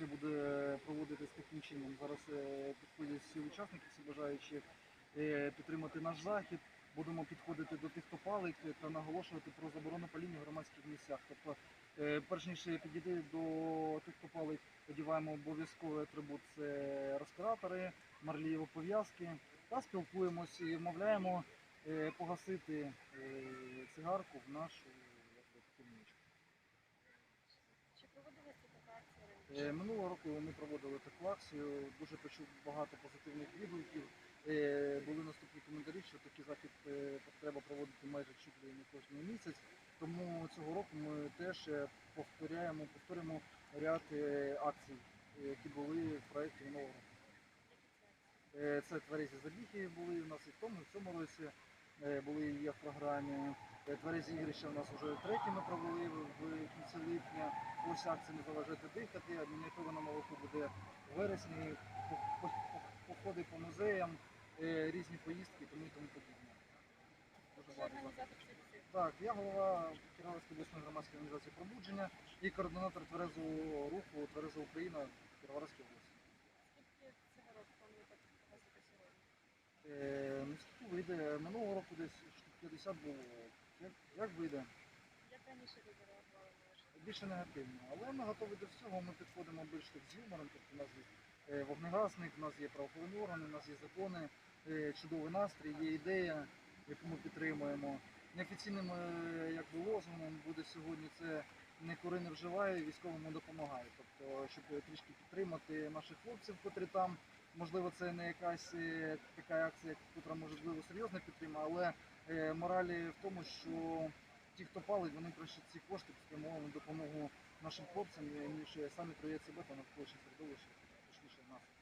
акція буде проводитись таким чином. Зараз е, підходять всі учасники, всі бажаючі е, підтримати наш захід. Будемо підходити до тих, хто палить та наголошувати про заборону паління в громадських місцях. Тобто, е, перш ніж підійти до тих, хто палить, одіваємо обов'язковий атрибут це респіратори, марлієві пов'язки та спілкуємося і вмовляємо е, погасити е, цигарку в нашу якби, таку нічку. Чи проводилася така акція раніше? Е, Минулого року ми проводили таку акцію, дуже почув багато позитивних відгуків. Е, Були наступні коментарі, що такий захід е, треба проводити майже чуть не кожен місяць. Тому цього року ми теж е, повторяємо, повторюємо ряд е, акцій, е, які були в проєкті минулого року. Це? Е, тверезі забіги були у нас і в тому, і в цьому році е, були є в програмі. Е, Тверезі ігрища у нас вже треті ми провели в кінці липня. Ось акція не заважати дихати. Адміністрована молоко буде в вересні. По- по- по- Походи по музеям, е, різні поїздки, тому і тому подібне. Так, я голова Кіровської обласної громадської організації пробудження і координатор тверезого руху Твереза Україна Кіровоградської області. Скільки цигарок плануєте провозити сьогодні? Е, ну, скільки вийде? Минулого року десь штук 50 було. Як, вийде? Як раніше люди реагували Більше негативно. Але ми готові до всього, ми підходимо більш так з юмором. Тобто у нас є е, вогнегасник, у нас є правоохоронні органи, у нас є закони, е, чудовий настрій, є ідея, яку ми підтримуємо. Неофіційним е, якби, лозунгом буде сьогодні це не кури не вживає, військовому допомагає. Тобто, щоб трішки підтримати наших хлопців, котрі там. Можливо, це не якась така акція, яка можливо серйозна підтримка, але моралі в тому, що ті, хто палить, вони краще ці кошти спрямували на допомогу нашим хлопцям, і самі троє себе та навколишнє середовище, точніше нас.